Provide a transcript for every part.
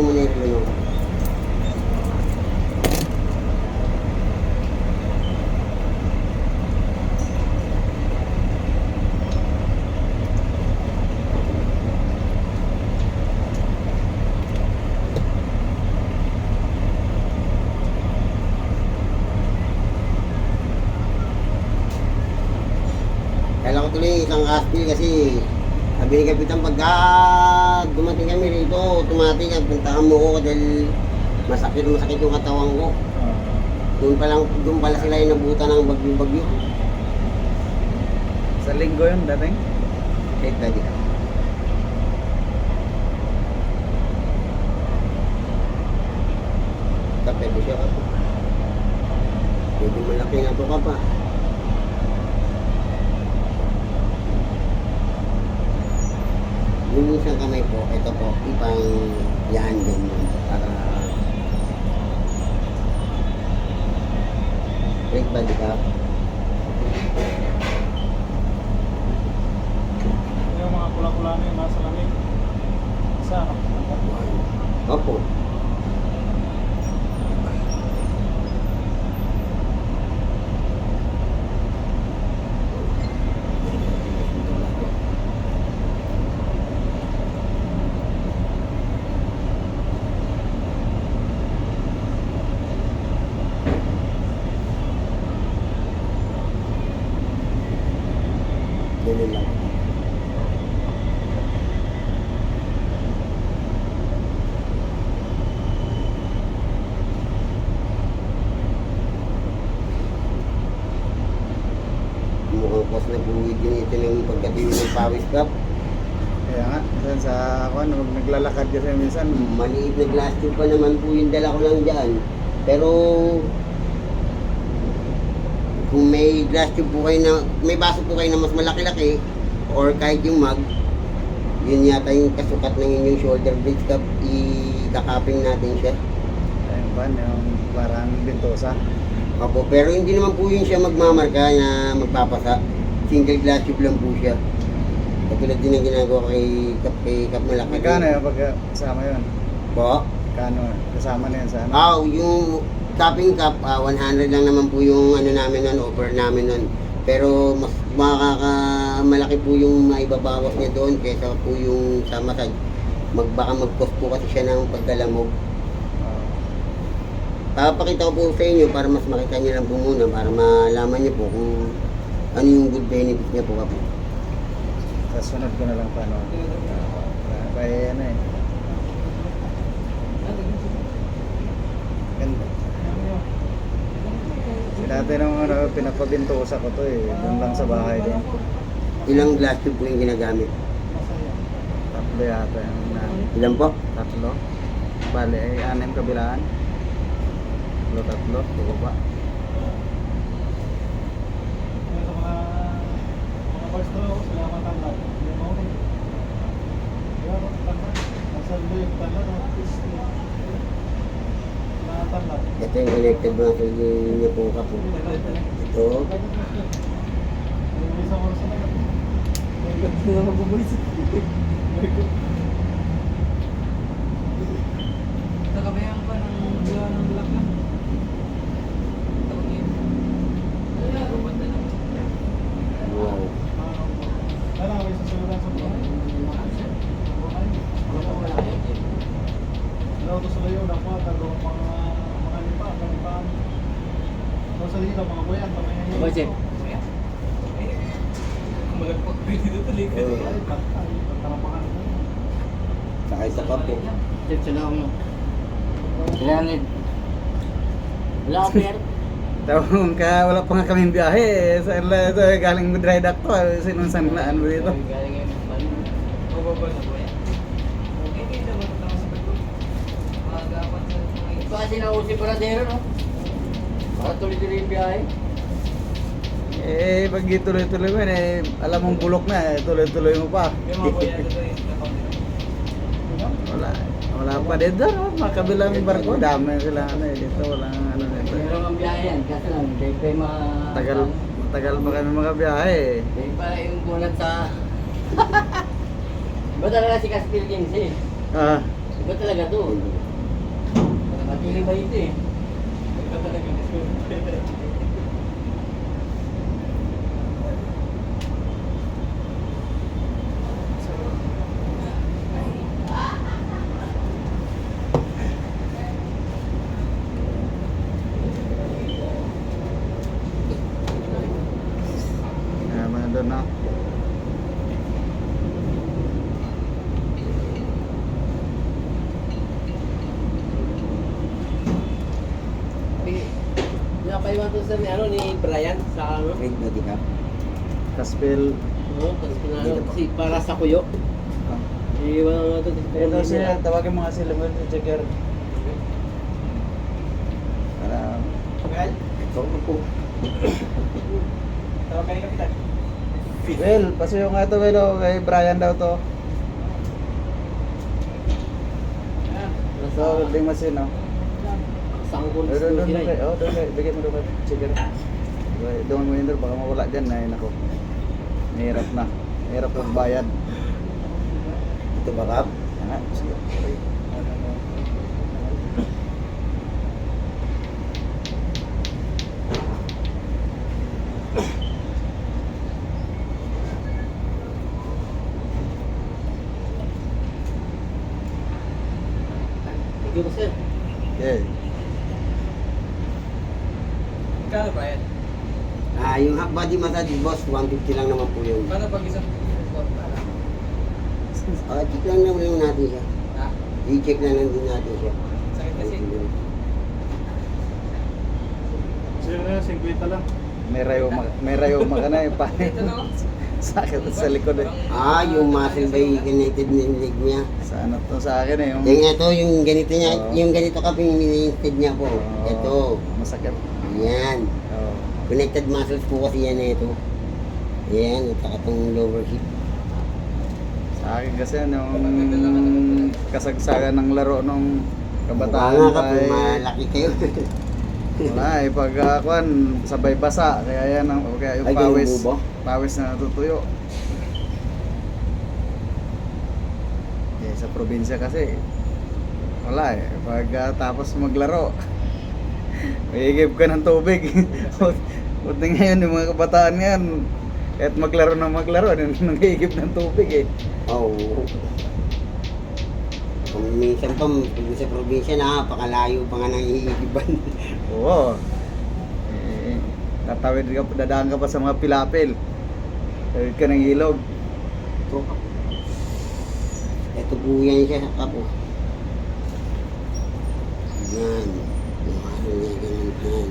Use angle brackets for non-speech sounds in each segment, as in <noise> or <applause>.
po muna yung relo. Kailan ko tuloy yung isang aspil kasi sabi ni Kapitan pagka dumating kami rito, automatic ang puntahan mo ko dahil masakit masakit yung katawan ko. Doon pa lang, doon pala sila yung nabutan ng bagyo-bagyo. sa linggo yun dating? Kahit pwede ka. Kape mo siya ka po. Medyo malaki na to ka pa. Yung isang kamay po, ito po, ipang yan ganyan para break body ka. Yung mga pula-pula na yun nasa lamig. Isa, Opo. Ganun lang. Mukhang pas na buwid yung ito ng pagkatiwi ng pawis cup. Kaya nga, minsan sa ako, ano, naglalakad kasi minsan, Maliit na glass tube pa naman po yung dala ko lang dyan. Pero kung may glass tube po kayo na, may baso po kayo na mas malaki-laki or kahit yung mug, yun yata yung kasukat ng inyong shoulder blades cup, ikakaping natin siya. ayun pa, yung parang bintosa. Opo, pero hindi naman po yun siya magmamarka na magpapasa. Single glass tube lang po siya. Katulad din ang ginagawa kay Kap, kay Kap Malaki. Magkano yung pag kasama yun? Po? Kano, kasama na yun sa ano? Ah, yung topping cup, ah, 100 lang naman po yung ano namin nun, offer namin nun. Pero mas makakamalaki po yung maibabawas niya doon kaysa po yung sa massage. Magbaka mag-cost po kasi siya ng pagkalamog. Ah, Papakita ko po sa inyo para mas makita niyo lang po muna para malaman niyo po kung ano yung good benefit niya po kapo. sa sunod ko na lang paano. Uh, kaya ano eh. Ganda. Dati nung ano, pinapabintosa ko to eh. Doon lang sa bahay din. Ilang glass tube po yung ginagamit? Tatlo yata yung na, Ilan po? tatlo. Bale, ay anim kabilaan. Tatlo, tatlo. Tuko ba? Sa mga mga boys to, sila matanggal. Yung mga mga yung matanggal. Nasa yung tanggal, no? Matanggal. Ito yung mga sa niya po kapo. Ito. Yung isang oras na lang. Hindi na mabubulis. Nakabayan pa ng bula ng bulak lang. Tawag yun. Robot na lang. Wow. Kaya may susulan sa buhay. Daw to sa layo, dapat tago mga mga lipa, lipa. Daw sa dito, mga buyan, kamay na yun. Budget. Malagpag pwede dito tuloy ka. Oo. Ay, patay, patarapakan na. Saka isa pa po. Check sila ako. Leonid. Wala ka pera. <laughs> Tawag ka, wala pa nga kaming biyahe eh. Sa, sa galing dry dock to. Sinong sanlaan mo dito? Galing na kayo na ba ito sa bago? Magapan sa mga ito. Kasi nausip pa na dero, no? Para tuloy-tuloy yung biyahe. Eh, pag tuloy-tuloy mo yun, eh, alam mong bulok na, eh, tuloy-tuloy mo pa. Yung mga ito Wala. Wala pa dito, no? Mga kabilang barko, dami sila ano eh. Dito, walang ano dito. Meron ang biyahe yan. Kasi lang, hindi kayo ma... Tagal, tagal pa kami mga biyahe eh. Hindi pa yung bunat sa... <laughs> Ba talaga si Caspil Kings eh? Ah, Iba talaga to. Nakatili ba ito eh? Iba talaga <laughs> Kaya mga doon na. Sir ni ano ni Brian sa ano? Great body cap. Kaspil. Oo, pinano Dito po. kasi para sa kuyo. Iiwan nga to. Ito sila, tawagin mga sila mo si Checker. Para, Well, Ito po. tawag kayo kapitan. Well, pasuyo nga ito, Well, oh, kay Brian daw to. So, welding machine, no? Sanggol Doon, doon, doon, doon, bigay mo doon kay. Okay, Doon mo yun doon, baka mawala dyan, ay nako. Mahirap na. Mahirap ang bayad. Ito ba kap? Ah, sige. Thank you sir. Okay. Kano Brian? Ah, yung half body massage boss, 150 lang naman po yun. Paano pag isang Ah, check lang naman lang natin siya. Ha? I-check na lang din natin siya. Sakit kasi. Sir, na, 50 lang. May rayo, ma- may rayo makana yung pa. Ito no? Sakit sa likod eh. Ah, yung muscle by connected na yung leg niya. Sa ano to sa akin eh. Yung, Yung ito, yung ganito niya, Oo. yung ganito kaping mini-instead niya po. Ito. Masakit. Yan. Oh. Connected muscles po kasi yan eh, ito. Yan, at saka itong lower hip. Sa akin kasi nung kasagsagan ng laro nung kabataan Mukha nga ka, ay malaki kayo. wala eh pag uh, kwan, sabay basa kaya yan ang kaya yung Ay, pawis pawis na natutuyo. Eh, sa probinsya kasi wala eh pag ah, tapos maglaro Ihigib ka ng tubig. <laughs> Buti ngayon yung mga kabataan ngayon, kahit maglaro na maglaro, nangihigib ng tubig eh. Oo. Kung minsan pa, pag sa probinsya, napakalayo pa nga ng iigiban. <laughs> Oo. Eh, tatawid ka, dadaan ka pa sa mga pilapil. Tawid ka ng ilog. Ito po yan siya, kapo. Yan. Yung ganun yan.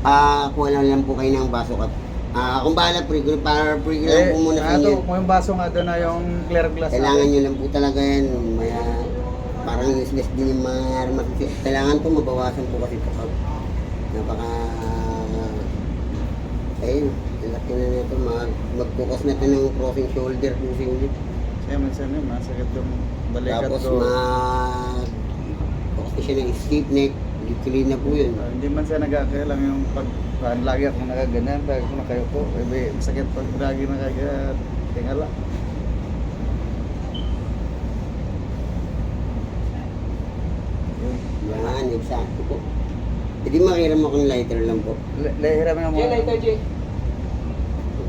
Ah, kuha lang lang po kayo ng baso kat. Ah, kung bahala pre, kung para pre lang po muna ano, inyo. kung yung baso nga doon na yung clear glass. Kailangan nyo lang po talaga yan. May, ah, useless din yung mga armas. Kailangan po mabawasan po kasi ito. Kap. Napaka... Ayun, laki na nito. Mag, magbukas na ito ng crossing shoulder po si ulit. Kaya minsan yun, masakit yung balikat Tapos ko. mag... Bukas na siya ng escape neck. Clean na po yun. Ah, hindi man siya nagkakailang yung pag pag lagi akong nakaganyan, pag ako nakayuko, eh, may masakit pag lagi nakaganyan, tingala. Yun. Yan, exacto po. Hindi makiram akong lighter lang po. Lehiram na mo. Jay, lighter Jay.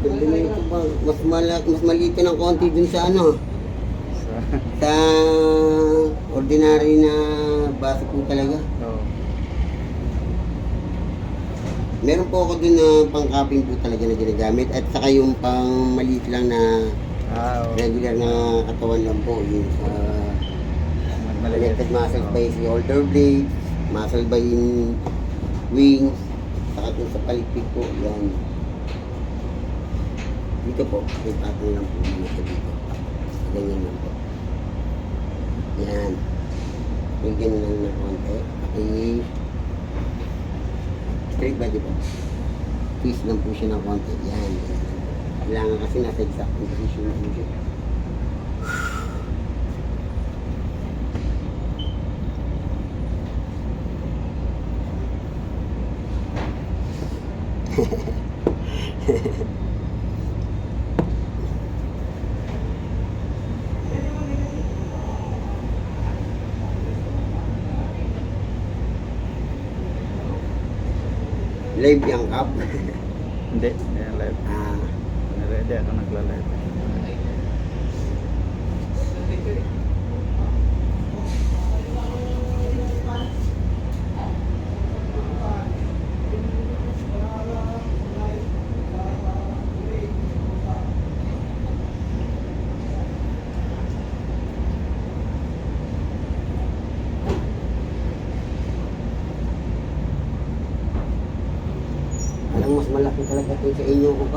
Ganda na ito pa. Mas, malak, mas maliit ng konti dun sa ano. Sa, ordinary na baso po talaga. oh. Meron po ako dun na pang-cupping po talaga na ginagamit at saka yung pang maliit lang na Ah, regular na katawan lang po. Yung sa Maliit. connected muscle by shoulder blade, muscle by wings, saka dun sa palipik po. Yan. Dito po, may patong lang po sa dito. Ganyan lang po. Yan. May ganyan lang na konti. Okay. Straight body po. Twist lang po siya ng konti. Yan. Kailangan kasi nasa exact position po siya. Live yung cup. Hindi, ayan live. ah, Ready ako nagla-live. alam mas malaki talaga ito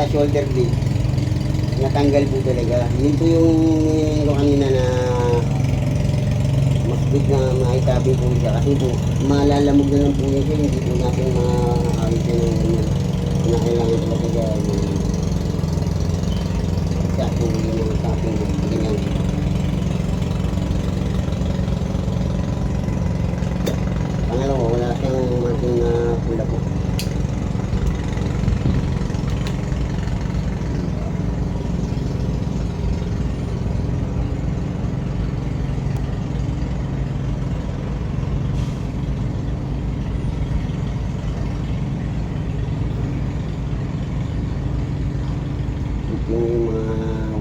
sa shoulder blade. Natanggal po talaga. Yun po yung nilin ko kanina na mas good na maitabi po siya. Kasi po malalamog na lang po yan siya. Hindi po natin maayos yan ng ganyan. Na kailangan po talaga yung sa po yung tapping ganyan. Pangalawa wala siyang marking na pula po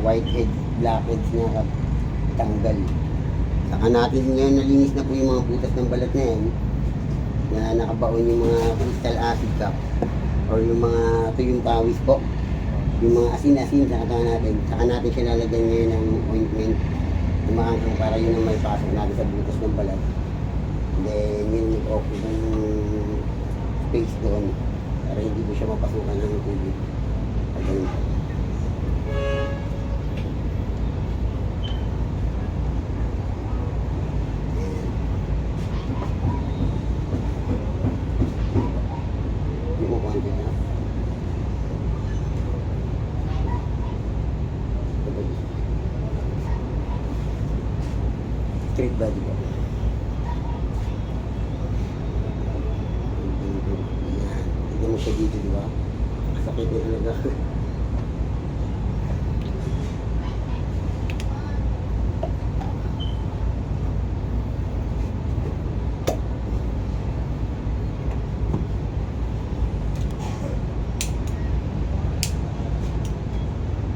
whitehead, blackheads na kap tanggal. Saka natin ngayon nalinis na po yung mga butas ng balat na yan na nakabaon yung mga crystal acid cap or yung mga tuyong pawis po. Yung mga asin-asin sa katawan natin. Saka natin siya lalagyan ngayon ng ointment na para yun ang may pasok natin sa butas ng balat. Then yun nag-offer ng space doon para hindi ko siya mapasukan ng tubig. At ganun po. Hindi mo konti na. Body po. Yan. Tignan mo siya dito, di ba? Sakit na talaga. So,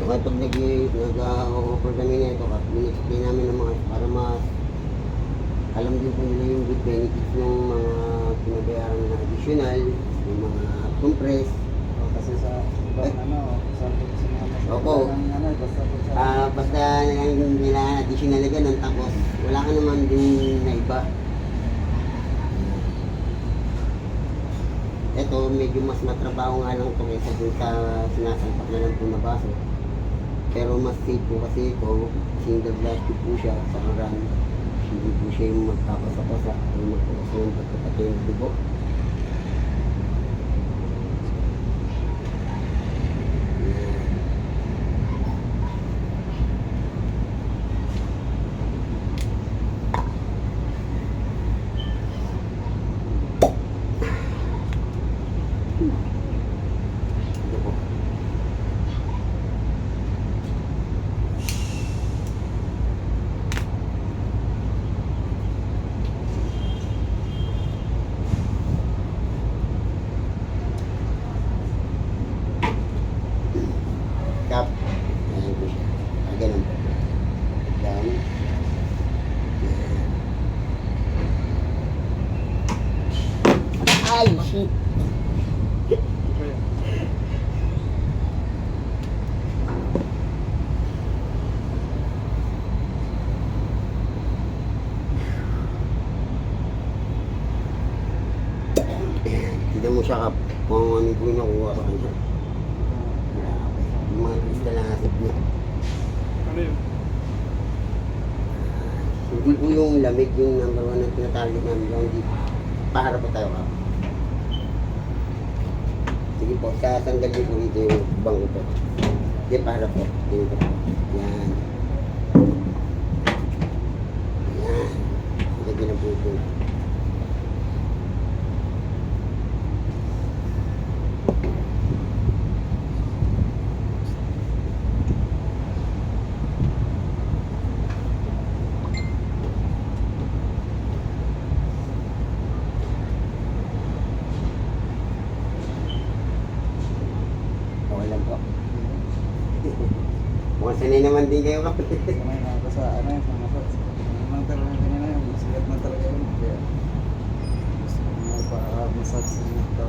kaya pag nag- nag-offer kami na ito, minexplain namin ng mga para mas alam din po nila yung good benefits ng mga pinabayaran na additional, yung mga compress. Oh, kasi sa ibang ano, sa Opo. ano, basta sa Ah, basta yung nila additional na ganun, tapos wala ka naman din na iba. Ito, medyo mas matrabaho nga lang ito kaysa dun sa sinasalpak na lang po na baso. Pero mas safe po kasi ito, single plastic po siya sa run. Hindi po siya yung magpapasa-pasa, yung magpapasa ng pagkapatay ng dugo. Yan. Ito po. Kap. Ayan po siya. Ah, ganun po. Down. Yan. Ay, shit. Hindi mo siya kap kung ano po yung nakuha sa kanya. Grabe. Yung mga crystal acid niya. Ano yun? Hindi po yung lamig yung number one na tinatarget namin. Yung hindi. Paharap po tayo kap. Sasanggal niyo po dito yung bangko po. Hindi, paharap po. Dito. Yan. Yan. Lagyan na po ito. Okay lang po. Mukhang sanay naman din kayo kap. Kamay na ako sa ano, sa mga sa mga talaga kanina yung sigat na talaga yun. Kaya gusto ko na pa-massage sa ito.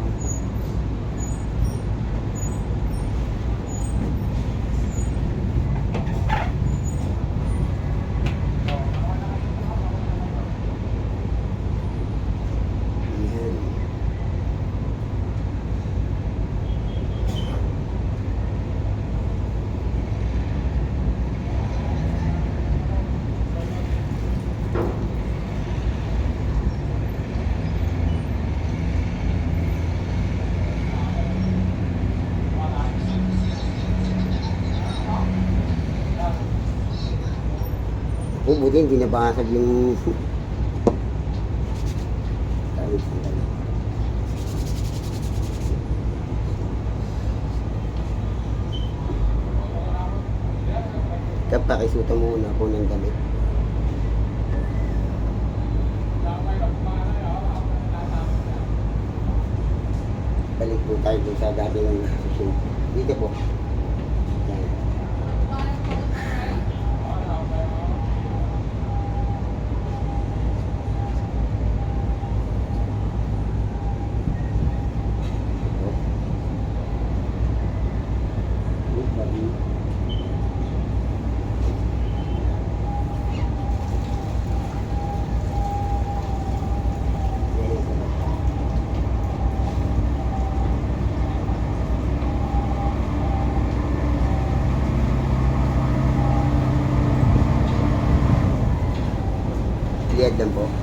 Yan. Kung buti hindi nabasag yung... Tayo sandali. Kapag pakisuta muna ako ng damit. Balik po tayo sa dating session. Dito po. Yan. Lang po.